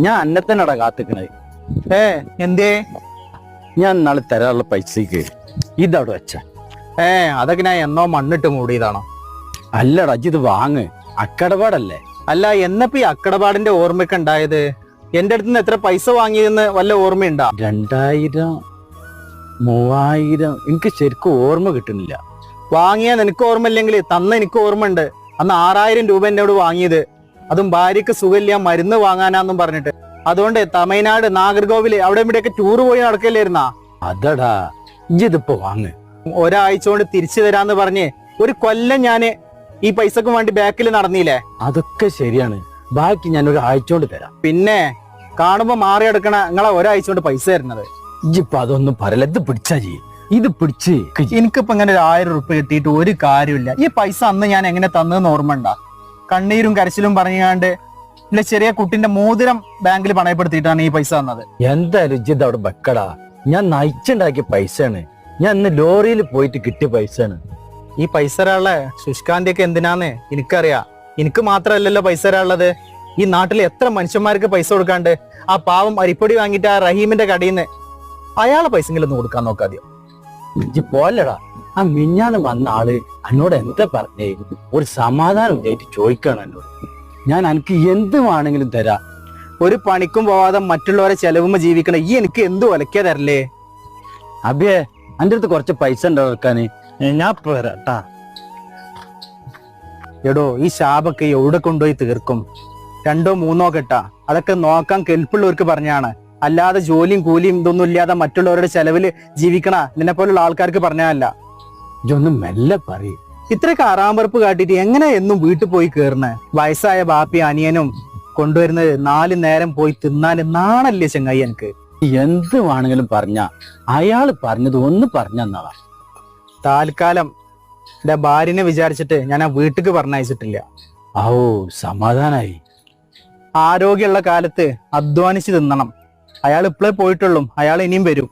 ഞാൻ അന്നെ തന്നെടാ കാത്തിക്കണത് ഏ എന്തേ? ഞാൻ നാളെ തരാനുള്ള പൈസക്ക് ഇതവിടെ വെച്ച. ഏ അതൊക്കെ ഞാൻ എന്നോ മണ്ണിട്ട് മൂടിയതാണോ? അല്ലടാ ഇത് വാങ്ങ്. അക്കടപാടല്ലേ? അല്ല എന്നപ്പോ ഈ അക്കടപാടിന്റെ ഓർമ്മയൊക്കെ ഉണ്ടായത്? എന്റെ അടുത്ത് നിന്ന് എത്ര പൈസ വാങ്ങിയതെന്ന് വല്ല ഓർമ്മയുണ്ടാ? രണ്ടായിരം മൂവായിരം എനിക്ക് ശരിക്കും ഓർമ്മ കിട്ടുന്നില്ല. വാങ്ങിയ നിനക്ക് ഓർമ്മയില്ലെങ്കിൽ തന്ന എനിക്ക് ഓർമ്മയുണ്ട്. അന്ന് ആറായിരം രൂപ എന്നോട് വാങ്ങിയത്. അതും ഭാര്യക്ക് സുഖമില്ല മരുന്ന് വാങ്ങാനാന്നും പറഞ്ഞിട്ട്. അതുകൊണ്ട് തമിഴ്നാട് നാഗർകോവിൽ അവിടെ ഇവിടെയൊക്കെ ടൂർ പോയി നടക്കില്ലായിരുന്നാ? അതടാ ഇതിപ്പോ വാങ്ങ്. ഒരാഴ്ച കൊണ്ട് തിരിച്ചു തരാന്ന് പറഞ്ഞ് ഒരു കൊല്ലം ഞാൻ ഈ പൈസക്ക് വേണ്ടി ബാക്കിൽ നടന്നില്ലേ? അതൊക്കെ ശരിയാണ്. ബാക്കി ഞാൻ ഒരു ആഴ്ച കൊണ്ട് തരാം. പിന്നെ കാണുമ്പോ മാറി എടുക്കണ നിങ്ങളെ ഒരാഴ്ച കൊണ്ട് പൈസ തരുന്നത്. ഇജ്ജിപ്പോ അതൊന്നും പറയല പിടിച്ചാ ജി ഇത് പിടിച്ച്. എനിക്കിപ്പോ ഇങ്ങനെ ഒരു ആയിരം ഉറുപ്പ് കിട്ടിയിട്ട് ഒരു കാര്യമില്ല ഈ പൈസ അന്ന് ഞാൻ എങ്ങനെ തന്നെന്ന് ഓർമ്മ ഉണ്ടാ കണ്ണീരും കരച്ചിലും പറഞ്ഞാണ്ട് ഇല്ല ചെറിയ കുട്ടിന്റെ മോതിരം ബാങ്കിൽ പണയപ്പെടുത്തിയിട്ടാണ് ഈ പൈസ തന്നത്. എന്താ രുചിത് അവിടെ ബക്കടാ ഞാൻ നയിച്ചുണ്ടാക്കിയ പൈസയാണ്. ഞാൻ ഇന്ന് ലോറിയിൽ പോയിട്ട് കിട്ടിയ പൈസയാണ്. ഈ പൈസ ഒരാളെ ശുഷ്കാന്തി ഒക്കെ എന്തിനാന്ന് എനിക്കറിയാം. എനിക്ക് മാത്രമല്ലല്ലോ പൈസ ഒരാളുള്ളത് ഈ നാട്ടിലെ എത്ര മനുഷ്യന്മാർക്ക് പൈസ കൊടുക്കാണ്ട് ആ പാവം അരിപ്പൊടി വാങ്ങിയിട്ട് ആ റഹീമിന്റെ കടയിൽ നിന്ന് അയാളെ പൈസയെങ്കിലും ഒന്ന് കൊടുക്കാൻ നോക്കാദ്യം ഇജ്ജ് പോലടാ. ആ മിഞ്ഞാന്ന് വന്ന ആൾ എന്നോട് എന്താ പറഞ്ഞേ? ഒരു സമാധാനം ഉണ്ടായിട്ട് ചോദിക്കണം എന്നോട് ഞാൻ എനിക്ക് എന്ത് വേണമെങ്കിലും തരാ. ഒരു പണിക്കും പോവാതെ മറ്റുള്ളവരെ ചെലവുമ്പോ ജീവിക്കണ. ഈ എനിക്ക് എന്ത് ഒലക്കാ തരല്ലേ അബിയെ എന്റെ അടുത്ത് കുറച്ച് പൈസ ഉണ്ടോ വെക്കാന്? ഞാൻ പോരാട്ടാ എടോ ഈ ശാപൊക്കെ എവിടെ കൊണ്ടുപോയി തീർക്കും? രണ്ടോ മൂന്നോ കെട്ടാ അതൊക്കെ നോക്കാൻ കെൽപ്പുള്ളവർക്ക് പറഞ്ഞാണ് അല്ലാതെ ജോലിയും കൂലിയും ഇതൊന്നും ഇല്ലാതെ മറ്റുള്ളവരുടെ ചെലവിൽ ജീവിക്കണ നിന്നെ പോലുള്ള ആൾക്കാർക്ക് പറഞ്ഞതല്ല ഇതൊന്നും മെല്ലെ പറയും. ഇത്രയൊക്കെ അറാമ്പറപ്പ് കാട്ടിട്ട് എങ്ങനെ എന്നും വീട്ടിൽ പോയി കേറുന്നേ? വയസ്സായ ബാപ്പി അനിയനും കൊണ്ടുവരുന്നത് നാല് നേരം പോയി തിന്നാൻ നാണല്ലേ ചെങ്ങായി എനിക്ക്? എന്ത് വേണമെങ്കിലും പറഞ്ഞ അയാൾ പറഞ്ഞത് ഒന്ന് പറഞ്ഞെന്നാളാ താൽക്കാലം എന്റെ ഭാര്യനെ വിചാരിച്ചിട്ട് ഞാൻ ആ വീട്ടിക്ക് പറഞ്ഞയച്ചിട്ടില്ല. ഓ സമാധാനായി. ആരോഗ്യമുള്ള കാലത്ത് അധ്വാനിച്ച് തിന്നണം. അയാൾ ഇപ്പോഴേ പോയിട്ടുള്ളൂ. അയാൾ ഇനിയും വരും.